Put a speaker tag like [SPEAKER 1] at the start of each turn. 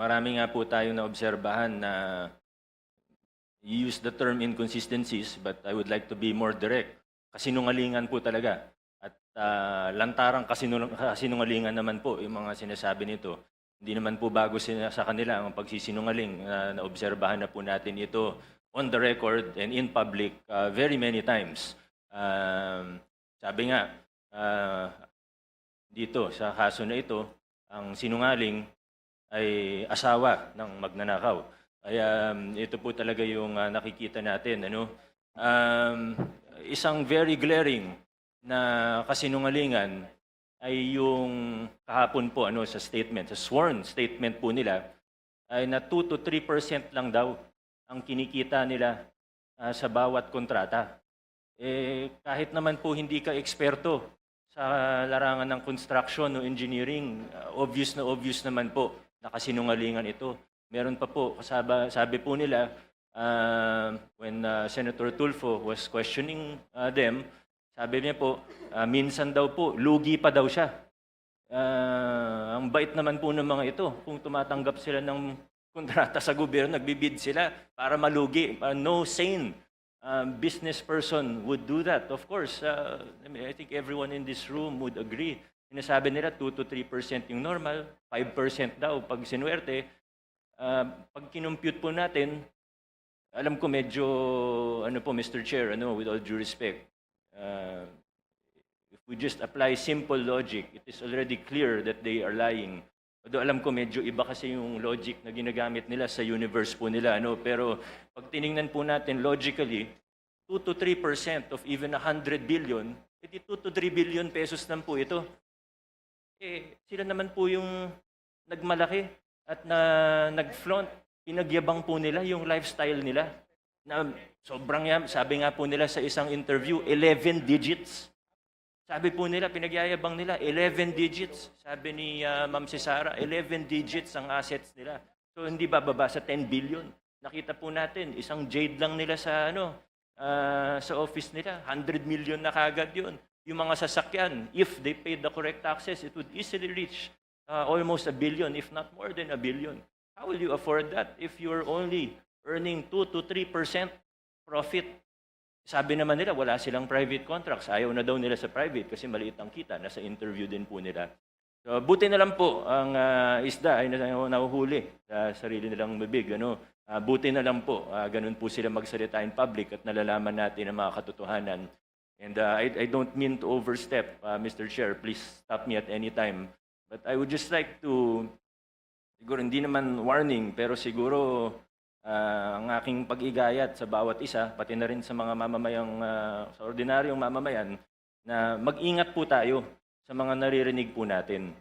[SPEAKER 1] marami nga po tayong naobserbahan na you use the term inconsistencies, but I would like to be more direct. Kasinungalingan po talaga. At ah, lantarang kasinung- kasinungalingan naman po yung mga sinasabi nito. Hindi naman po bago sina- sa kanila ang pagsisinungaling. na naobserbahan na po natin ito on the record and in public ah, very many times. Um, sabi nga, ah, dito sa kaso na ito, ang sinungaling ay asawa ng magnanakaw. Kaya um, ito po talaga yung ah, nakikita natin. Ano? Um, isang very glaring na kasinungalingan ay yung kahapon po ano sa statement, sa sworn statement po nila ay na 2 to 3% lang daw ang kinikita nila ah, sa bawat kontrata. Eh, kahit naman po hindi ka eksperto sa larangan ng construction o engineering, ah, obvious na obvious naman po na kasinungalingan ito. Meron pa po, kasaba, sabi po nila, ah, when ah, Senator Tulfo was questioning ah, them, sabi niya po, ah, minsan daw po, lugi pa daw siya. Ah, ang bait naman po ng mga ito kung tumatanggap sila ng kontrata sa gobyerno, nagbibid sila para malugi. Ah, no sane um, business person would do that. Of course, uh, I, mean, I think everyone in this room would agree. Sinasabi nila 2 to 3% yung normal, 5% daw pag sinuwerte. Uh, pag kinumpute po natin, alam ko medyo, ano po, Mr. Chair, ano, with all due respect, uh, if we just apply simple logic, it is already clear that they are lying. Although alam ko medyo iba kasi yung logic na ginagamit nila sa universe po nila. Ano? Pero pag tiningnan po natin logically, 2 to 3% of even 100 billion, edi 2 to 3 billion pesos lang po ito. Eh, sila naman po yung nagmalaki at na nag-flaunt. Pinagyabang po nila yung lifestyle nila. Na sobrang yan, sabi nga po nila sa isang interview, 11 digits. Sabi po nila, pinagyayabang nila, 11 digits. Sabi ni ah, Ma'am Cesara, 11 digits ang assets nila. So hindi bababa sa 10 billion. Nakita po natin, isang jade lang nila sa ano ah, sa office nila, 100 million na kagad yun. Yung mga sasakyan, if they paid the correct taxes, it would easily reach ah, almost a billion, if not more than a billion. How will you afford that if you're only earning 2 to 3% profit sabi naman nila, wala silang private contracts. Ayaw na daw nila sa private kasi maliit ang kita. Nasa interview din po nila. So, buti na lang po ang ah, isda ay na- nahuhuli sa sarili nilang bibig. Ano? Ah, buti na lang po, ah, ganun po sila magsalita in public at nalalaman natin ang mga katotohanan. And ah, I, I don't mean to overstep, ah, Mr. Chair. Please stop me at any time. But I would just like to, siguro hindi naman warning, pero siguro Ah, ang aking pag-igayat sa bawat isa, pati na rin sa mga mamamayang, ah, sa ordinaryong mamamayan, na mag-ingat po tayo sa mga naririnig po natin.